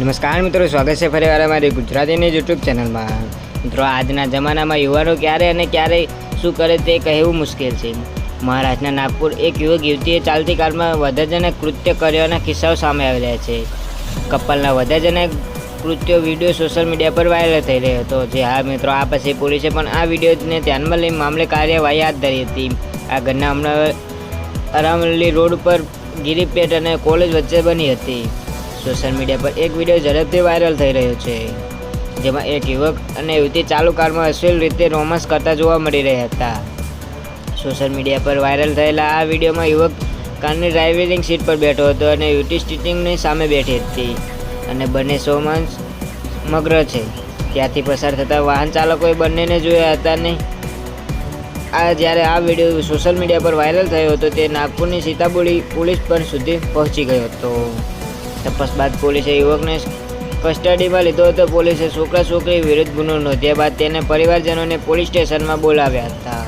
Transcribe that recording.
નમસ્કાર મિત્રો, સ્વાગત છે ફરીવાર અમારી ગુજરાતીની યુટ્યુબ ચેનલમાં. મિત્રો, આજના જમાનામાં યુવાનો ક્યારે અને ક્યારે શું કરે તે કહેવું મુશ્કેલ છે. મહારાષ્ટ્રના નાગપુર એક યુવક યુવતીએ ચાલતી કારમાં વધાજનક કૃત્ય કર્યાના કિસ્સાઓ સામે આવી રહ્યા છે. કપલના વધાજનક કૃત્યો વીડિયો સોશિયલ મીડિયા પર વાયરલ થઈ રહ્યો હતો. જે હા મિત્રો, આ પછી પોલીસે પણ આ વિડીયોને ધ્યાનમાં લઈ મામલે કાર્યવાહી હાથ ધરી હતી. આ ઘટના હમણાં અરામલી રોડ પર ગિરિપેટ અને કોલેજ વચ્ચે બની હતી. સોશિયલ મીડિયા પર એક વીડિયો ઝડપથી વાયરલ થઈ રહ્યો છે, જેમાં એક યુવક અને યુવતી ચાલુ કારમાં અશ્લીલ રીતે રોમાન્સ કરતા જોવા મળી રહ્યા હતા. સોશિયલ મીડિયા પર વાયરલ થયેલા આ વિડીયોમાં યુવક કારની ડ્રાઇવિંગ સીટ પર બેઠો હતો અને યુવતી સ્ટીચિંગની સામે બેઠી હતી અને બંને રોમાન્સ મગ્ર છે. ત્યાંથી પસાર થતા વાહન ચાલકોએ બંનેને જોયા હતા ને આ જ્યારે આ વીડિયો સોશિયલ મીડિયા પર વાયરલ થયો હતો, તે નાગપુરની સીતાબોળી પોલીસ પણ સુધી પહોંચી ગયો હતો. તપાસ બાદ પોલીસે યુવકને કસ્ટડીમાં લીધો હતો. પોલીસે છોકરા છોકરી વિરુદ્ધ ગુનો નોંધ્યા બાદ તેને પરિવારજનોને પોલીસ સ્ટેશનમાં બોલાવ્યા હતા.